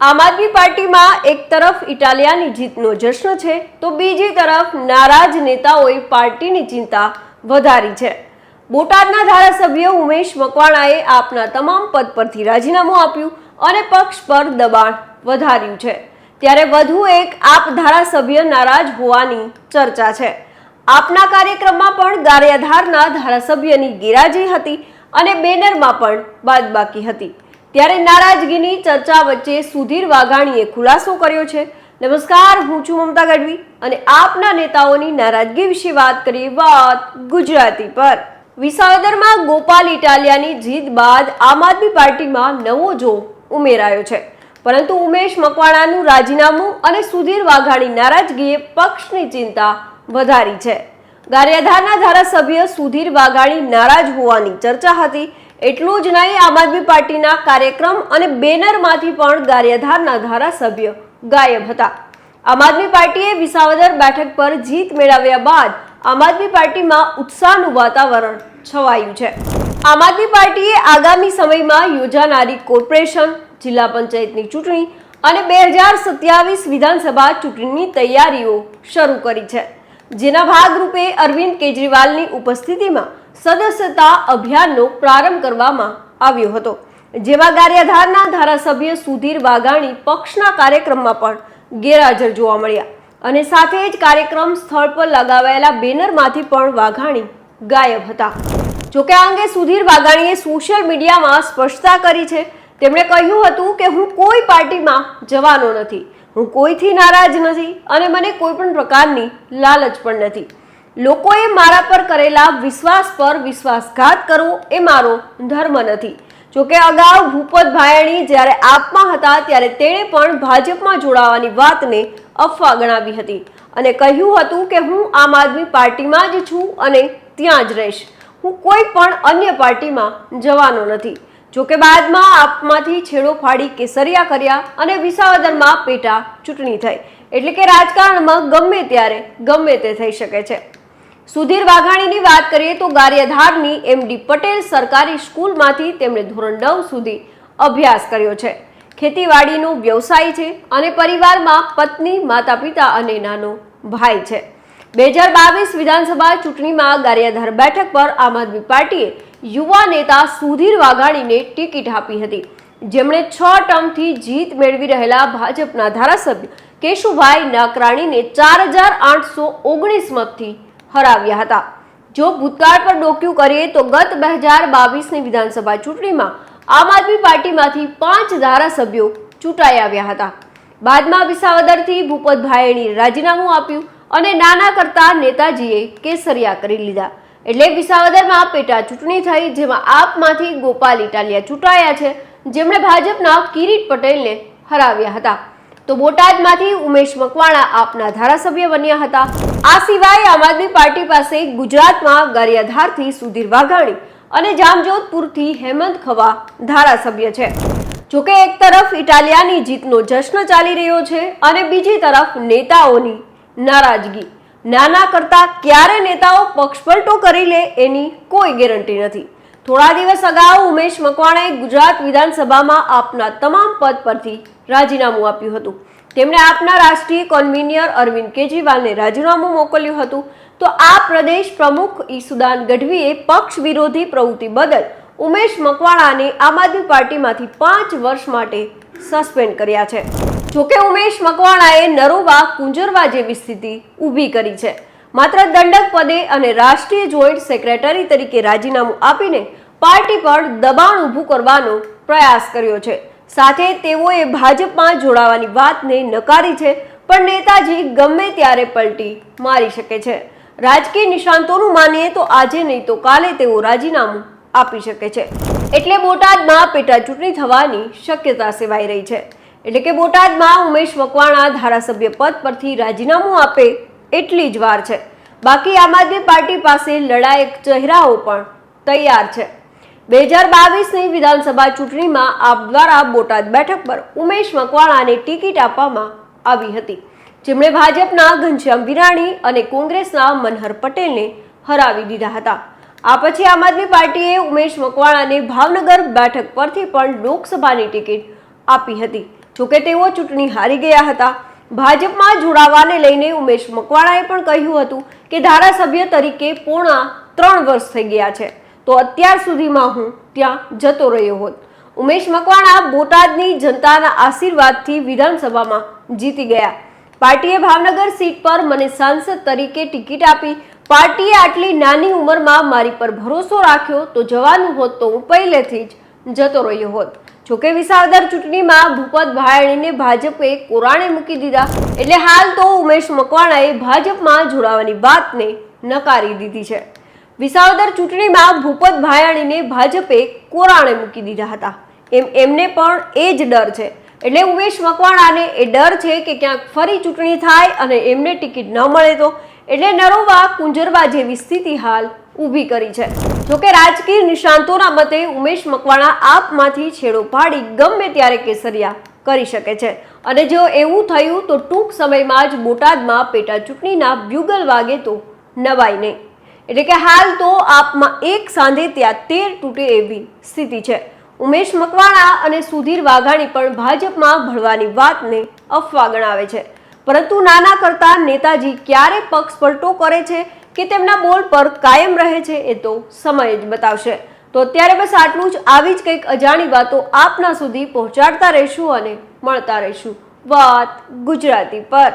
આમ આદમી પાર્ટીમાં એક તરફ ઇટાલિયાની જીતનો જશ્ન છે, તો બીજી તરફ નારાજ નેતાઓએ પાર્ટીની ચિંતા વધારી છે. બોટાદના ધારાસભ્ય ઉમેશ મકવાણાએ આપના તમામ પદ પરથી રાજીનામું આપ્યું અને પક્ષ પર દબાણ વધાર્યું છે. ત્યારે વધુ એક આપ ધારાસભ્ય નારાજ હોવાની ચર્ચા છે. આપના કાર્યક્રમમાં પણ ગારિયાધારના ધારાસભ્યની ગેરહાજરી હતી અને બેનરમાં પણ બાદબાકી હતી. ત્યારે નારાજગીની ચર્ચા વચ્ચે સુધીર વાઘાણીએ ખુલાસો કર્યો છે. નમસ્કાર, હું છું મમતા ગઢવી અને આપના નેતાઓની નારાજગી વિશે વાત કરીએ વાત ગુજરાતી પર. વિસાવદરમાં ગોપાલ ઇટાલિયાની જીત બાદ આમ આદમી પાર્ટીમાં નવો જો ઉમેરાયો છે. પરંતુ ઉમેશ મકવાણાનું રાજીનામું અને સુધીર વાઘાણી નારાજગીએ પક્ષની ચિંતા વધારી છે. ગારિયાધારના ધારાસભ્ય સુધીર વાઘાણી નારાજ હોવાની ચર્ચા હતી. એટલું જ નહીં, આમ આદમી પાર્ટીના કાર્યક્રમ અને બેનરમાંથી પણ ગારિયાધારના ધારાસભ્ય ગાયબ હતા. આમ આદમી પાર્ટીએ વિસાવદર બેઠક પર જીત મેળવ્યા બાદ આમ આદમી પાર્ટીમાં ઉત્સાહનું વાતાવરણ છવાયું છે. આમ આદમી પાર્ટીએ આગામી સમયમાં યોજાનારી કોર્પોરેશન, જિલ્લા પંચાયતની ચૂંટણી અને બે હજાર સત્યાવીસ વિધાનસભા ચૂંટણીની તૈયારીઓ શરૂ કરી છે. જેના ભાગરૂપે અરવિંદ કેજરીવાલની ઉપસ્થિતિમાં સદસ્યતા અભિયાનનો પ્રારંભ કરવામાં આવ્યો હતો. જેમાં ગારિયાધારના ધારાસભ્ય સુધીર વાઘાણી પક્ષના કાર્યક્રમમાં પણ ગેરહાજર જોવા મળ્યા અને સાથે જ કાર્યક્રમ સ્થળ પર લગાવાયેલા બેનરમાંથી પણ વાઘાણી ગાયબ હતા. જોકે આ અંગે સુધીર વાઘાણીએ સોશિયલ મીડિયામાં સ્પષ્ટતા કરી છે. તેમણે કહ્યું હતું કે હું કોઈ પાર્ટીમાં જવાનો નથી. હું કોઈથી નારાજ નથી અને મને કોઈ પણ પ્રકારની લાલચ પણ નથી. લોકોએ મારા પર કરેલા વિશ્વાસ પર વિશ્વાસઘાત કરવો એ મારો ધર્મ નથી. જોકે અગાઉ ભૂપત ભાયણી જ્યારે આપમાં હતા ત્યારે તેણે પણ ભાજપમાં જોડાવાની વાતને અફવા ગણાવી હતી અને કહ્યું હતું કે હું આમ આદમી પાર્ટીમાં જ છું અને ત્યાં જ રહીશ. હું કોઈ પણ અન્ય પાર્ટીમાં જવાનો નથી. જોકે બાદમાં આપમાંથી છેડો ફાડી કેસરિયા કર્યા અને વિસાવદરમાં પેટા ચૂંટણી થઈ. એટલે કે રાજકારણમાં ગમે ત્યારે ગમે તે થઈ શકે છે. સુધીર વાઘાણીની વાત કરીએ તો ગારિયાધારની એમડી પટેલ સરકારી સ્કૂલમાંથી તેમણે ધોરણ નવ સુધી અભ્યાસ કર્યો છે. ખેતીવાડીનો વ્યવસાય છે અને પરિવારમાં પત્ની માતા પિતા અને નાનો ભાઈ છે. બે હજાર બાવીસ વિધાનસભા ચૂંટણીમાં ગારિયાધાર બેઠક પર આમ આદમી પાર્ટીએ યુવા નેતા સુધીર વાઘાણીને ટિકિટ આપી હતી. જેમણે છ ટર્મથી જીત મેળવી રહેલા ભાજપના ધારાસભ્ય કેશુભાઈ નાકરાણીને ચાર હજાર આઠસો ઓગણીસ મતથી હરાવ્યા હતા. જો ભૂતકાળ પર ડોક્યું કરીએ તો ગત બે હજાર બાવીસની વિધાનસભા ચૂંટણીમાં આમ આદમી પાર્ટીમાંથી પાંચ ધારાસભ્યો ચૂંટાઈ આવ્યા હતા. બાદમાં વિસાવદરથી ભૂપત ભાયણીએ રાજીનામું આપ્યું અને નાના કરતા નેતાજીએ કેસરિયા કરી લીધા. એટલે વિસાવદરમાં પેટા ચૂંટણી થઈ, જેમાં આપમાંથી ગોપાલ ઇટાલિયા ચૂંટાયા છે, જેમણે ભાજપના કિરીટ પટેલને હરાવ્યા હતા. તો બોટાદમાંથી ઉમેશ મકવાણા આપના ધારાસભ્ય બન્યા હતા. આ સિવાય આમ આદમી પાર્ટી પાસે ગુજરાતમાં ગારિયાધારથી સુધીર વાઘાણી અને જામજોધપુરથી હેમંત ખવા ધારાસભ્ય છે. જોકે એક તરફ ઇટાલિયાની જીતનો જશ્ન ચાલી રહ્યો છે અને બીજી તરફ નેતાઓની નારાજગી. નાના કરતા ક્યારે નેતાઓ પક્ષપલટો કરી લે એની કોઈ ગેરંટી નથી. થોડા દિવસ અગાઉ ઉમેશ મકવાણાએ ગુજરાત વિધાનસભામાં આપના તમામ પદ પરથી રાજીનામું આપ્યું હતું. તેમણે આપના રાષ્ટ્રીય કન્વીનર અરવિંદ કેજરીવાલને રાજીનામું મોકલ્યું હતું. તો આ પ્રદેશ પ્રમુખ ઈસુદાન ગઢવીએ પક્ષ વિરોધી પ્રવૃત્તિ બદલ ઉમેશ મકવાણાને આમ આદમી પાર્ટીમાંથી પાંચ વર્ષ માટે સસ્પેન્ડ કર્યા છે. જોકે ઉમેશ મકવાણાએ નરોવા, કુંજરવા જેવી સ્થિતિ ઊભી કરી છે. માત્ર દંડક પદે અને રાષ્ટ્રીય જોઈન્ટ સેક્રેટરી તરીકે રાજીનામું આપીને પાર્ટી પર દબાણ ઊભું કરવાનો પ્રયાસ કર્યો છે. સાથે તેઓએ ભાજપમાં જોડાવાની વાતને નકારી છે, પણ નેતાજી ગમે ત્યારે પલટી મારી શકે છે. રાજકીય નિષ્ણાંતોનું માનીએ તો આજે નહીં તો કાલે તેઓ રાજીનામું આપી શકે છે. એટલે બોટાદમાં પેટા ચૂંટણી થવાની શક્યતા સેવાઈ રહી છે. એટલે કે બોટાદમાં ઉમેશ મકવાણા ધારાસભ્ય પદ પરથી રાજીનામું આપે એટલી જ વાર છે. બાકી આમ આદમી પાર્ટી પાસે લડાયક ચહેરાઓ પણ તૈયાર છે. બે હજાર બાવીસની વિધાનસભા ચૂંટણીમાં આપ દ્વારા બોટાદ બેઠક પર ઉમેશ મકવાણાને ટિકિટ આપવામાં આવી હતી. જેમણે ભાજપના ઘનશ્યામ વિરાણી અને કોંગ્રેસના મનહર પટેલને હરાવી દીધા હતા. આ પછી આમ આદમી પાર્ટીએ ઉમેશ મકવાણાને ભાવનગર બેઠક પરથી પણ લોકસભાની ટિકિટ આપી હતી. જોકે તેઓ ચૂંટણી હારી ગયા હતા. ભાજપમાં જોડાવાને લઈને ઉમેશ મકવાણાએ પણ કહ્યું હતું કે ધારાસભ્ય તરીકે પૂર્ણા ત્રણ વર્ષ થઈ ગયા છે. તો અત્યાર સુધીમાં હું ત્યાં જતો રહ્યો હોત. ઉમેશ મકવાણા બોટાદની જનતાના આશીર્વાદથી વિધાનસભામાં જીતી ગયા. પાર્ટીએ ભાવનગર સીટ પર મને સાંસદ તરીકે ટિકિટ આપી, પાર્ટીએ આટલી નાની ઉંમરમાં મારી પર ભરોસો રાખ્યો તો જવાનું હોત તો હું પહેલેથી જ જતો રહ્યો હોત. જોકે વિસાવદર ચૂંટણીમાં ભૂપત ભાયણીને ભાજપે કોરાણે મૂકી દીધા. એટલે હાલ તો ઉમેશ મકવાણાએ ભાજપમાં જોડાવાની વાતને નકારી દીધી છે. વિસાવદર ચૂંટણીમાં ભૂપત ભાયાણીને ભાજપે કોરાણે મૂકી દીધા હતા. એમ એમને પણ એ જ ડર છે. એટલે ઉમેશ મકવાણાને એ ડર છે કે ક્યાંક ફરી ચૂંટણી થાય અને એમને ટિકિટ ન મળે તો. એટલે નરોવા કુંજરવા જેવી સ્થિતિ હાલ ઊભી કરી છે. જોકે રાજકીય નિષ્ણાંતોના મતે ઉમેશ મકવાણા આપમાંથી છેડો પાડી ગમે ત્યારે કેસરિયા કરી શકે છે. અને જો એવું થયું તો ટૂંક સમયમાં જ બોટાદમાં પેટા ચૂંટણીના બ્યુગલ વાગે તો નવાય નહીં. એટલે કે હાલ તો આપમાં એક સાંધે ત્યાં તેર તૂટે એવી સ્થિતિ છે. ઉમેશ મકવાણા અને સુધીર વાઘાણી પણ ભાજપમાં ભળવાની વાતને અફવા ગણાવે છે. પરંતુ નાના કરતા નેતાજી ક્યારે પક્ષ પલટો કરે છે કે તેમના બોલ પર કાયમ રહે છે એ તો સમય જ બતાવશે. તો અત્યારે બસ આટલું જ. આવી જ કંઈક અજાણી વાતો આપના સુધી પહોંચાડતા રહીશું અને મળતા રહીશું. વાત ગુજરાતી પર.